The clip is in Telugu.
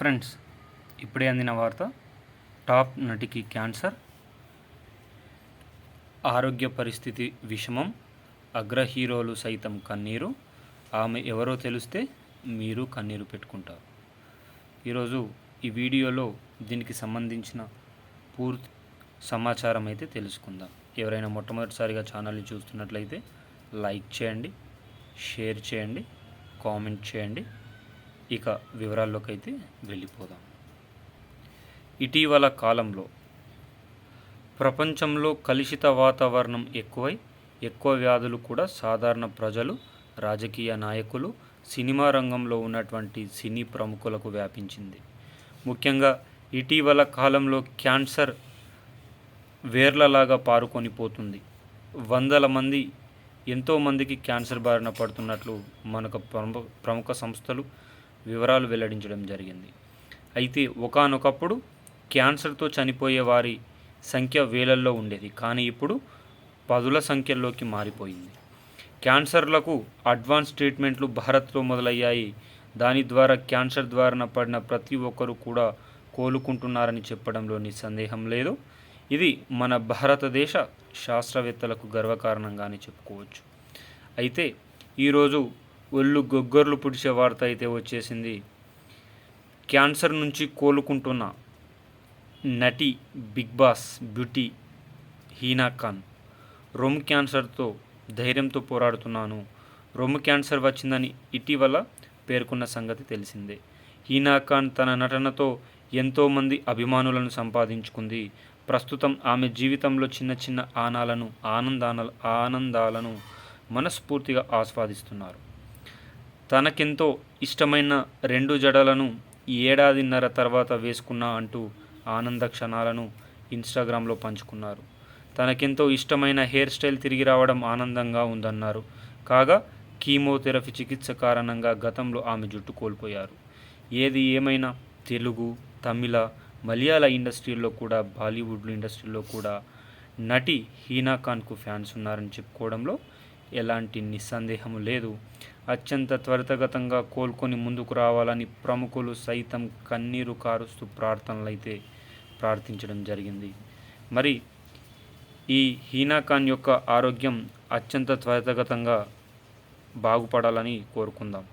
ఫ్రెండ్స్ ఇప్పుడే అందిన వార్త టాప్ నటికి క్యాన్సర్ ఆరోగ్య పరిస్థితి విషమం అగ్ర హీరోలు సైతం కన్నీరు ఆమె ఎవరో తెలిస్తే మీరు కన్నీరు పెట్టుకుంటారు. ఈరోజు ఈ వీడియోలో దీనికి సంబంధించిన పూర్తి సమాచారం అయితే తెలుసుకుందాం. ఎవరైనా మొట్టమొదటిసారిగా ఛానల్ని చూస్తున్నట్లయితే లైక్ చేయండి షేర్ చేయండి కామెంట్ చేయండి. ఇక వివరాల్లోకి అయితే వెళ్ళిపోదాం. ఇటీవల కాలంలో ప్రపంచంలో కలుషిత వాతావరణం ఎక్కువై ఎక్కువ వ్యాధులు కూడా సాధారణ ప్రజలు రాజకీయ నాయకులు సినిమా రంగంలో ఉన్నటువంటి సినీ ప్రముఖులకు వ్యాపించింది. ముఖ్యంగా ఇటీవల కాలంలో క్యాన్సర్ వేర్లలాగా పారుకొని పోతుంది. వందల మంది ఎంతోమందికి క్యాన్సర్ బారిన పడుతున్నట్లు మనకు ప్రముఖ ప్రముఖ సంస్థలు వివరాలు వెల్లడించడం జరిగింది. అయితే ఒకానొకప్పుడు క్యాన్సర్తో చనిపోయే వారి సంఖ్య వేలల్లో ఉండేది. కానీ ఇప్పుడు పదుల సంఖ్యలోకి మారిపోయింది. క్యాన్సర్లకు అడ్వాన్స్ ట్రీట్మెంట్లు భారత్లో మొదలయ్యాయి. దాని ద్వారా క్యాన్సర్ ద్వారా పడిన ప్రతి ఒక్కరూ కూడా కోలుకుంటున్నారని చెప్పడంలో సందేహం లేదు. ఇది మన భారతదేశ శాస్త్రవేత్తలకు గర్వకారణంగానే చెప్పుకోవచ్చు. అయితే ఈరోజు ఒళ్ళు గొగ్గర్లు పుడిచే వార్త అయితే వచ్చేసింది. క్యాన్సర్ నుంచి కోలుకుంటున్న నటి big boss beauty Hina Khan. రొమ్ము క్యాన్సర్తో ధైర్యంతో పోరాడుతున్నాను. రొమ్ము క్యాన్సర్ వచ్చిందని ఇటీవల పేర్కొన్న సంగతి తెలిసిందే. హీనా ఖాన్ తన నటనతో ఎంతోమంది అభిమానులను సంపాదించుకుంది. ప్రస్తుతం ఆమె జీవితంలో చిన్న చిన్న ఆనాలను ఆనందాన ఆనందాలను మనస్ఫూర్తిగా ఆస్వాదిస్తున్నారు. తనకెంతో ఇష్టమైన రెండు జడలను ఏడాదిన్నర తర్వాత వేసుకున్నా అంటూ ఆనంద క్షణాలను ఇన్స్టాగ్రామ్లో పంచుకున్నారు. తనకెంతో ఇష్టమైన హెయిర్ స్టైల్ తిరిగి రావడం ఆనందంగా ఉందన్నారు. కాగా కీమోథెరపీ చికిత్స కారణంగా గతంలో ఆమె జుట్టు కోల్పోయారు. ఏది ఏమైనా తెలుగు తమిళ మలయాళ ఇండస్ట్రీలో కూడా బాలీవుడ్ ఇండస్ట్రీలో కూడా నటి హీనా ఖాన్కు ఫ్యాన్స్ ఉన్నారని చెప్పుకోవడంలో ఎలాంటి నిస్సందేహం లేదు. అత్యంత త్వరితగతంగా కోలుకొని ముందుకు రావాలని ప్రముఖులు సైతం కన్నీరు కారుస్తూ ప్రార్థనలైతే ప్రార్థించడం జరిగింది. మరి ఈ హీనా ఖాన్ యొక్క ఆరోగ్యం అత్యంత త్వరితగతంగా బాగుపడాలని కోరుకుందాం.